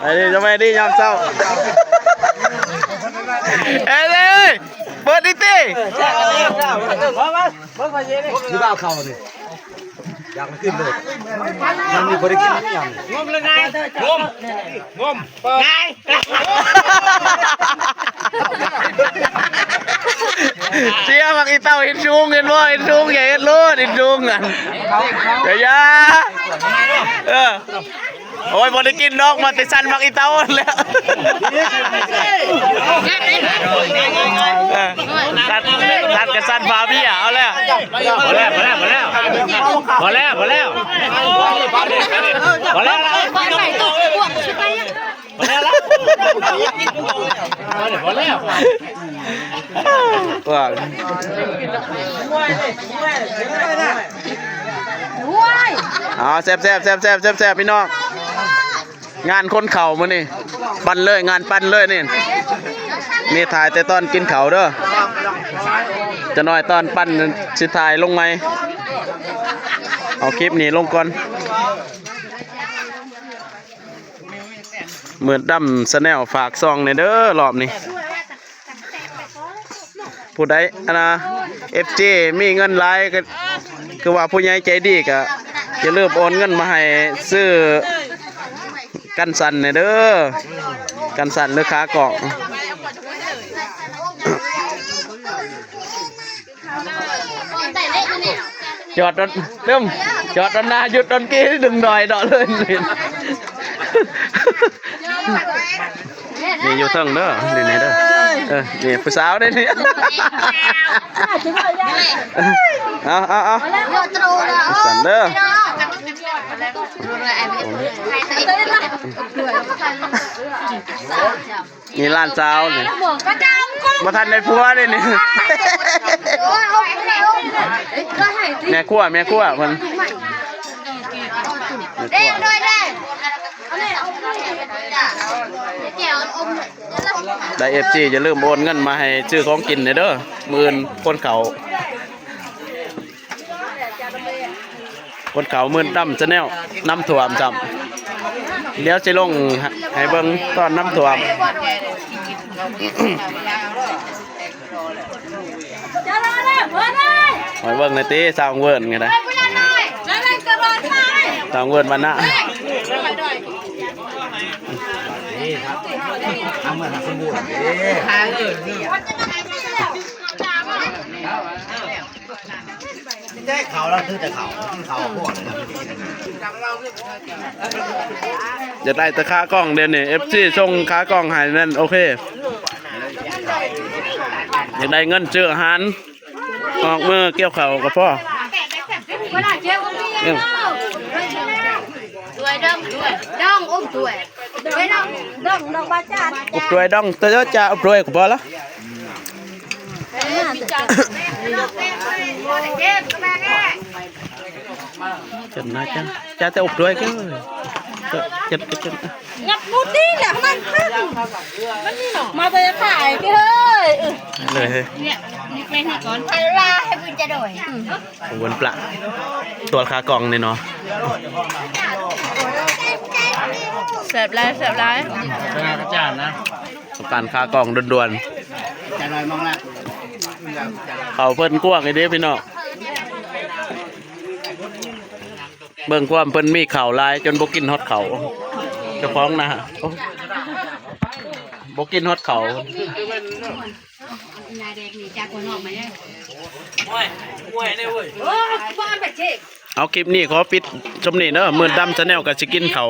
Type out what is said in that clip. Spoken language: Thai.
ไปดิจะไปดิยามเช้าเอ้ยเอ้ยเปิดดิติที่บ้าเขาเนี่ยอยากมาขึ้นเลยยังมีบริกินนี่ยังเสียมักอีเต้าเห็นชุงเห็นบ่เห็นชุงอย่าเห็นโลดเห็นชุงอะเดี๋ยวอยาเออ โอ้ยบ่ได้กินดอกมาแต่สันมักอีเต้าแล้วเออตัดตัดกระสั่นบาเบี้ยเอาแล้วพอแล้วพอแล้วพอแล้วพอแล้วพอแล้วพอแล้วพอแล้วพอแล้วพอแล้วว่าเอาแซ่บแซ่บแซ่บแซ่บแซ่บแซ่บพี่น้อง งานคนเข่ามานี่ปั้นเลยงานปั้นเลยนี่นี่ถ่ายแต่ตอนกินเขาเด้อจะน้อยตอนปั้นสิถ่ายลงไหมเอาคลิปนี้ลงก่อนเหมือนดำสแนลฝากซองในเด้อรอบนี้ผู้ใดอนะเอฟจีมีเงินหลายก็คือว่าผู้ใหญ่ใจดีก็จะเริ่าลืมโอนเงินมาให้ซื้อ กันสั่นเนี่ยเด้อกันสั่นหรือขากล่องจอดรถเริ่มจอดรถหน้าหยุดรถกี้ดึงดอยเดาะเลยนี่อยู่เทิงเด้อนี่ไหนเด้อเออนี่ผู้สาวเด้อนี่เอาเอาเอาสั่นเด้อ นี่ร้านสาวนี่มาทันในพัวเลยนี่แม่ขั้วแม่ขั้วมันแม่ขั้วได้เอฟซีจะลืมโอนเงินมาให้ซื้อของกินเด้อหมื่นคนเขา คนเขามื่นตั้มจะแนวน้ำถ่วมจำเดี๋ยวจะลงให้เบิ่งตอนน้ำถ่วมหอยเบิ่งในตีสาวเวิร์นไงนะสาวเวิร์นวันน่ะทำเหมือนสมบูรณ์เด้ เขาแล้วคือแต่เขาเขาพวกเลยนะจะได้แต่ค่ากล้องเดือนนี่เอฟซีส่งค่ากล้องให้นั่นโอเคอยากได้เงินซื้ออาหารออกมือเกี่ยวเข่าวกับพ่อ Đuổi đông, đuổi đông ôm đuổi. Đuổi đông, đông đông ba cha. อุบด้วยดองเตยจะอุบด้วยกับพ่อละ chân na chân cha tao đuôi cái chân cái chân ngập bút đi nè không ăn mà về phải cái hơi lời hơi phải ra hay vui cha đổi quần plạ tuột khá còn này nó เสิร์ฟไลฟ์เสิร์ฟไลฟ์เป็นอาจารย์นะประกันค่ากล่องด่วนๆจะลอยมองละ เขาเพิ่นกว้างไอ้เด้พี่น้องเบิ่งความเพิ่นมีเข่าลาย จนบกินฮอดเขาเจ้าของนะฮะโบกินฮอดเขาเอาคลิปนี้ขอปิดชมนี่เด้อมื้อดำชาแนลก็สิกินเขา